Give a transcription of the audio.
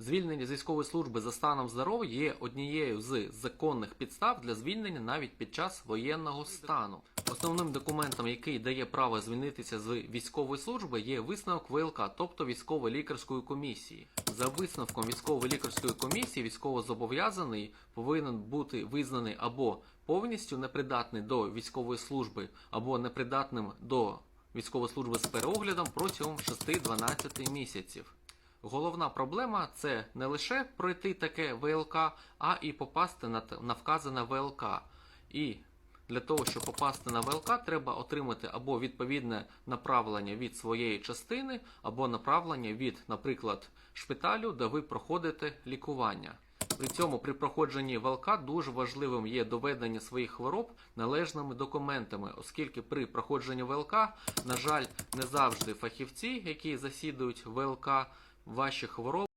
Звільнення з військової служби за станом здоров'я є однією з законних підстав для звільнення навіть під час воєнного стану. Основним документом, який дає право звільнитися з військової служби, є висновок ВЛК, тобто військово-лікарської комісії. За висновком військово-лікарської комісії, військовозобов'язаний повинен бути визнаний або повністю непридатний до військової служби, або непридатним до військової служби з переоглядом протягом 6-12 місяців. Головна проблема це не лише пройти таке ВЛК, а і попасти на, вказане ВЛК. І для того, щоб попасти на ВЛК, треба отримати або відповідне направлення від своєї частини, або направлення від, наприклад, шпиталю, де ви проходите лікування. При цьому при проходженні ВЛК дуже важливим є доведення своїх хвороб належними документами, оскільки при проходженні ВЛК, на жаль, не завжди фахівці, які засідують ВЛК, ваші хвороби